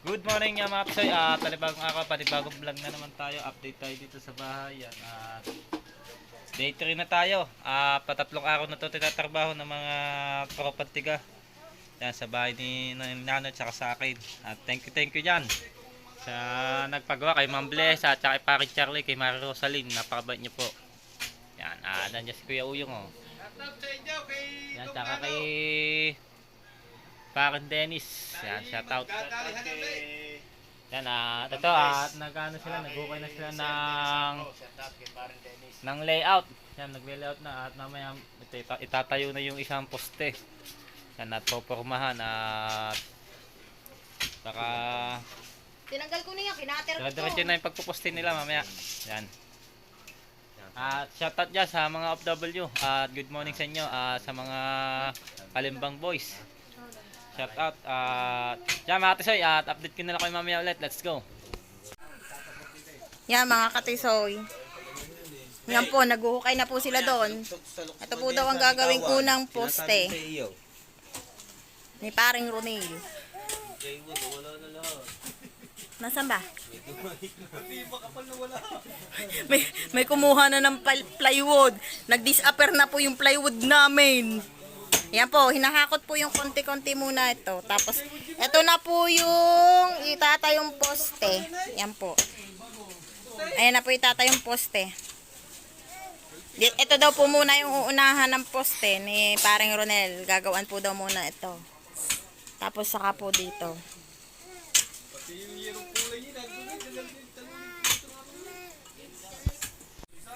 Good morning nga mga Psoy. Ah, panibagong araw, panibagong vlog na naman tayo. Update tayo dito sa bahay. Yan. At day 3 na tayo. Ah, patatlong araw na to tinatrabaho ng mga tropa tiga. Yan, sa bahay ni ni Nano at saka sa akin. At thank you, thank you dyan. Sa nagpagawa kay Ma'am Bless at saka kay Charlie, kay Mary Rosaline. Napakabait niyo po. Yan, ah, nandiyan si Kuya Uyong oh. Yan, saka kay Parang Dennis. Yan, shout out. Yan, ah, ito, at nagano sila, nag-okay na sila ng ng layout. Yan, nag-layout na at mamaya ita- itatayo na yung isang poste. Yan, at popormahan at saka Tinanggal ko na yan, kinater ko. diretso na yung pagpuposte nila mamaya. Yan. At shoutout dyan sa mga OFW at good morning sa inyo at sa mga Kalimbang boys. Shout out at yan mga tisoy at update ko na lang kayo mamaya ulit. Let's go. Yan mga katisoy. Yan po, naguhukay na po sila doon. Ito po daw ang gagawin ko ng poste. Ni paring Ronil. Nasaan ba? may, may kumuha na ng plywood. Nag-disappear na po yung plywood namin. Yan po, hinahakot po yung konti-konti muna ito. Tapos, ito na po yung itatayong poste. Yan po. Ayan na po itatayong poste. Ito daw po muna yung uunahan ng poste ni paring Ronel. Gagawan po daw muna ito. Tapos saka po dito.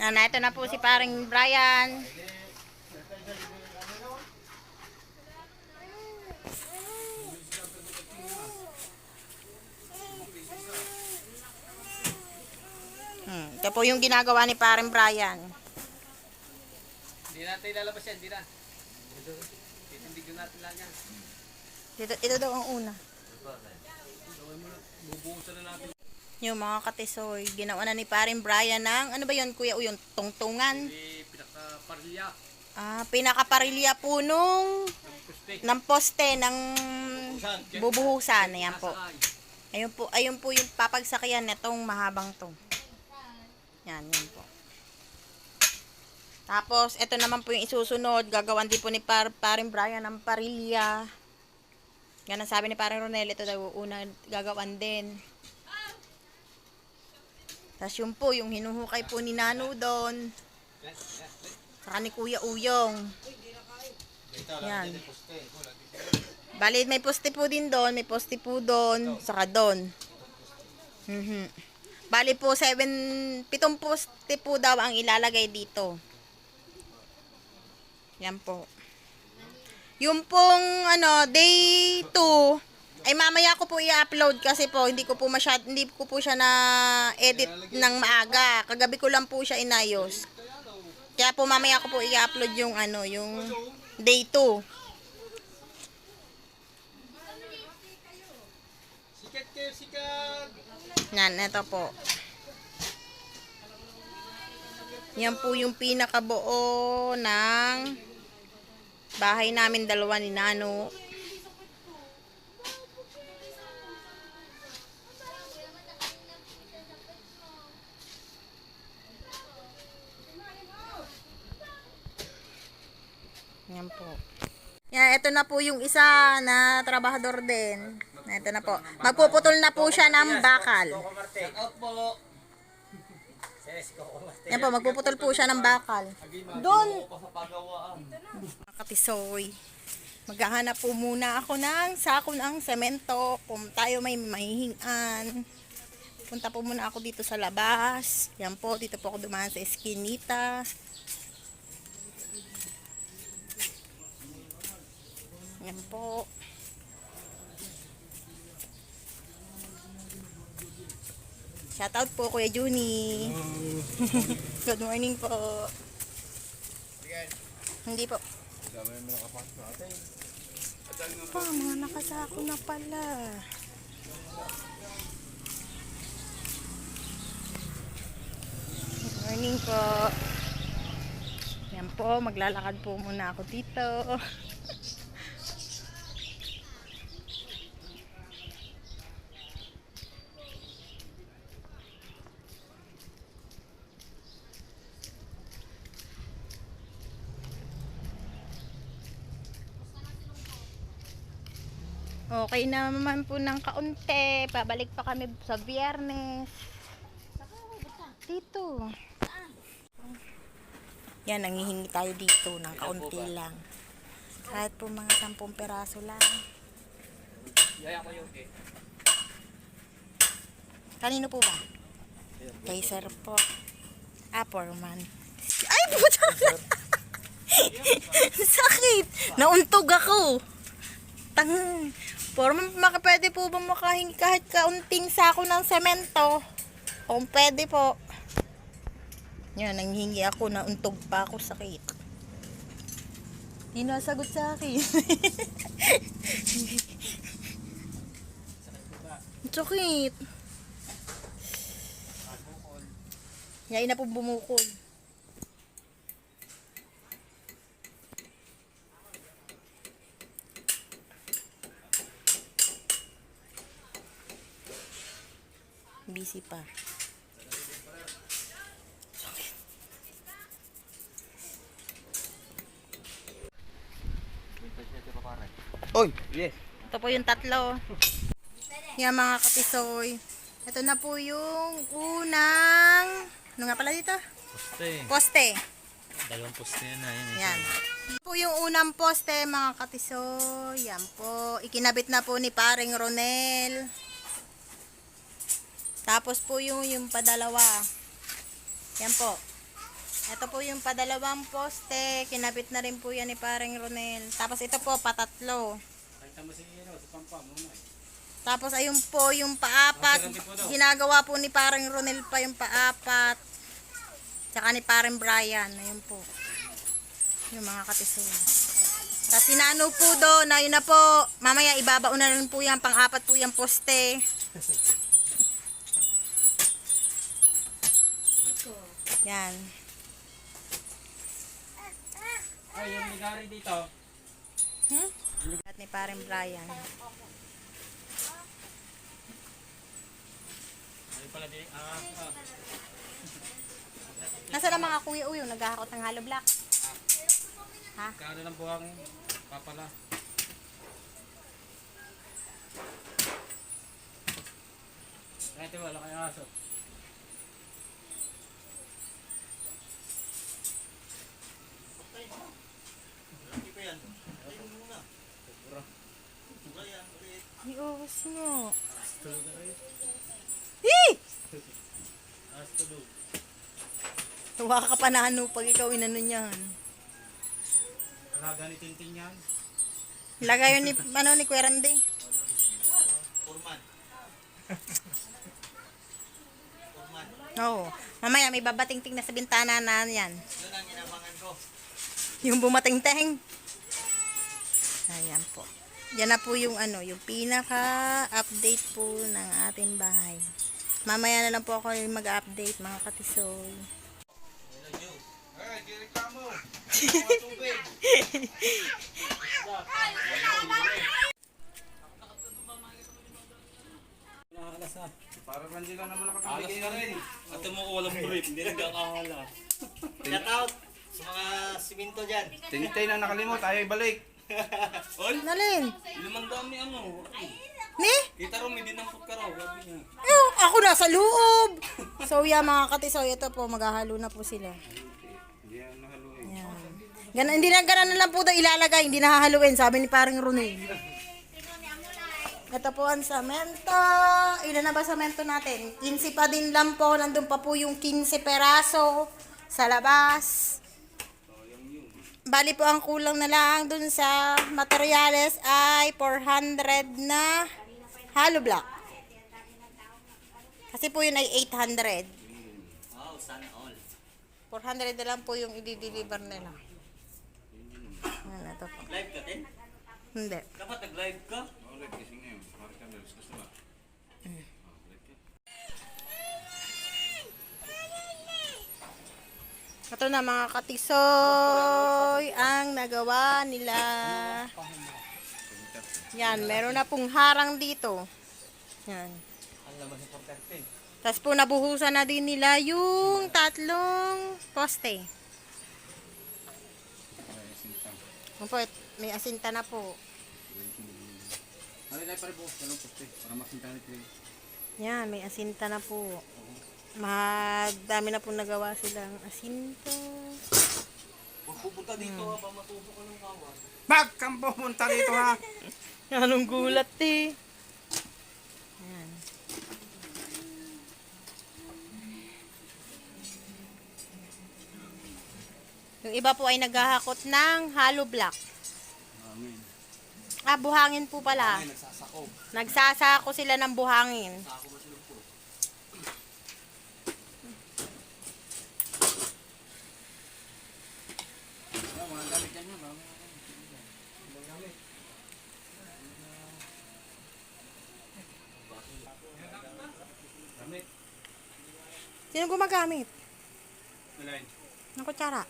Na, na, ito na po si paring Brian. Yung ginagawa ni paring Brian. Hindi natin ilalabas yan, hindi na. Titindigyan natin lang yan. Ito, ito daw ang una. Yung mga katisoy, ginawa na ni paring Brian ng, ano ba yun kuya, o yung tungtungan? Hindi pinaka-parlya. Ah, pinakaparilya po nung ng poste ng bubuhusan. Ayan po. Ayun po, ayun po yung papagsakyan nitong mahabang to. Yan, yan po. Tapos, ito naman po yung isusunod. Gagawan din po ni par paring Brian ng parilya. Yan ang sabi ni paring Ronel. Ito daw una gagawan din. Tapos yun po, yung hinuhukay po ni Nano doon. Saka ni Kuya Uyong. Yan. Bali, may poste po din doon. May poste po doon. Saka doon. Mhm. Bali po, seven, pitong poste po daw ang ilalagay dito. Yan po. Yung pong, ano, day 2, ay mamaya ko po i-upload kasi po, hindi ko po masyad, hindi ko po siya na edit ng maaga. Kagabi ko lang po siya inayos. Kaya po mamaya ko po i-upload yung ano, yung day 2. Yan, ito po. Yan po yung pinakabuo ng bahay namin dalawa ni Nano. Yan po. Yan, ito na po yung isa na trabahador din. Ito na po. Magpuputol na po siya ng bakal. Out po! Yan po, magpuputol po siya ng bakal. Doon, sa pagawaan. mga katisoy. Maghahanap po muna ako ng sako ng semento kung tayo may mahihingan. Punta po muna ako dito sa labas. Yan po, dito po ako dumaan sa eskinita. Yan po. Shoutout po Kuya Juni. Good morning po. Hindi po. Pa, mga nakasako na pala. Good morning po. Yan po, maglalakad po muna ako dito. Okay naman po ng kaunti. Pabalik pa kami sa biyernes. Dito. Yan, nangihingi tayo dito ng kaunti lang. Kahit po mga 10 peraso lang. Kanino po ba? Kay sir po. Ah, foreman. Ay, puta! Sakit! Nauntog ako. Tang... Foreman, maka, pwede po ba makahingi kahit kaunting sako ng semento? Kung pwede po. Yan, nanghingi ako, nauntog pa ako, sakit. Hindi nasagot sa akin. sakit. Yain na po bumukol. Busy pa. Oy, yes. Ito po yung tatlo. Yan mga kapisoy. Ito na po yung unang... Ano nga pala dito? Poste. Poste. Dalawang poste yan na yun. Yan. Ito po yung unang poste mga katisoy. Yan po. Ikinabit na po ni paring Ronel. Tapos po yung, yung padalawa. Yan po. Ito po yung padalawang poste. Kinabit na rin po yan ni paring Ronel. Tapos ito po patatlo. Tapos ayun po yung paapat. Ginagawa po ni parang Ronel pa yung paapat. Tsaka ni parang Brian. Ayun po. Yung mga katisoy. Tapos sinano po doon. Ayun na po. Mamaya ibabaon na rin po yan. Pang-apat po yung poste. Yan. Ay, yung ligari dito. Hmm? At ni parang Brian. Ay pala di. Ah, ah. Nasa na mga kuya uyo? Naghahakot ng hollow block. Ha? Kano ng buhang papala. Ito wala kayong aso. Nga. Hey! Tuwa ka pa na ano pag ikaw inano niyan. Alaga ni Tintin yan. Lagay yun ni, ano, ni Kuya Randy. Oo. Mamaya may babating-ting na sa bintana na yan. Yun ang inabangan ko. Yung bumating-ting. Ayan po. Yan na po yung ano, yung pinaka-update po ng ating bahay. Mamaya na lang po ako mag-update mga katisoy. Ay, di reklamo. Mga tubig. Para lang sila naman nakakabigay na rin. At mo ko walang brief, hindi nagkakahala. Shout out sa mga siminto dyan. Tintin ang nakalimot, ayaw ibalik. Oy, Nalin? limang dami ano. Ni? Kita ro may dinampot ka raw, sabi niya. Oh, ako nasa loob. So yeah mga katisoy, ito po, maghahalo na po sila. Hindi yan nahaluin. Yan. Gan hindi na ganun na lang po daw ilalagay, hindi na hahaluin, sabi ni parang Ronel. Ito po ang samento. Ilan na ba samento natin? 15 pa din lang po. Nandun pa po yung 15 peraso sa labas. Bali po ang kulang na lang dun sa materials ay 400 na hollow block. Kasi po yun ay 800. Wow, sana all. 400 na lang po yung i-deliver nila. Ito po. Live ka din? Hindi. Dapat nag-live ka? Ulit, gising ngayon. Mark ka gusto ba? Ito na mga katisoy ang nagawa nila. Yan, meron na pong harang dito. Yan. Ang labas ng 430. Tapos po nabuhusan na din nila yung tatlong poste. Po, may asinta na po. Yan, may asinta na po. Madami na po nagawa silang asinto. Pupunta dito ha, pa matuto ka ng kawan. Bag kang pumunta dito ha. Anong gulat eh. Yan. Yung iba po ay naghahakot ng hollow block. Amin. Ah, buhangin po pala. Ay, nagsasako. Nagsasako sila ng buhangin. Ano, mga gamit yan yun. Marami Gamit. Sino gumagamit? Alay. Ng kutsara.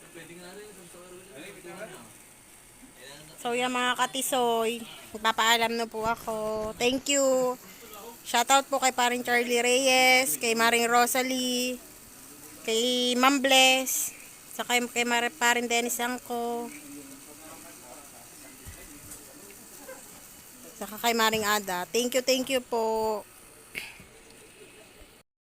So yan mga katisoy, magpapaalam na po ako. Thank you. Shoutout po kay paring Charlie Reyes, kay Maring Rosalie, kay Ma'am Bless, sa kay, kay paring Dennis Angko, saka kay Maring Ada. Thank you, thank you po.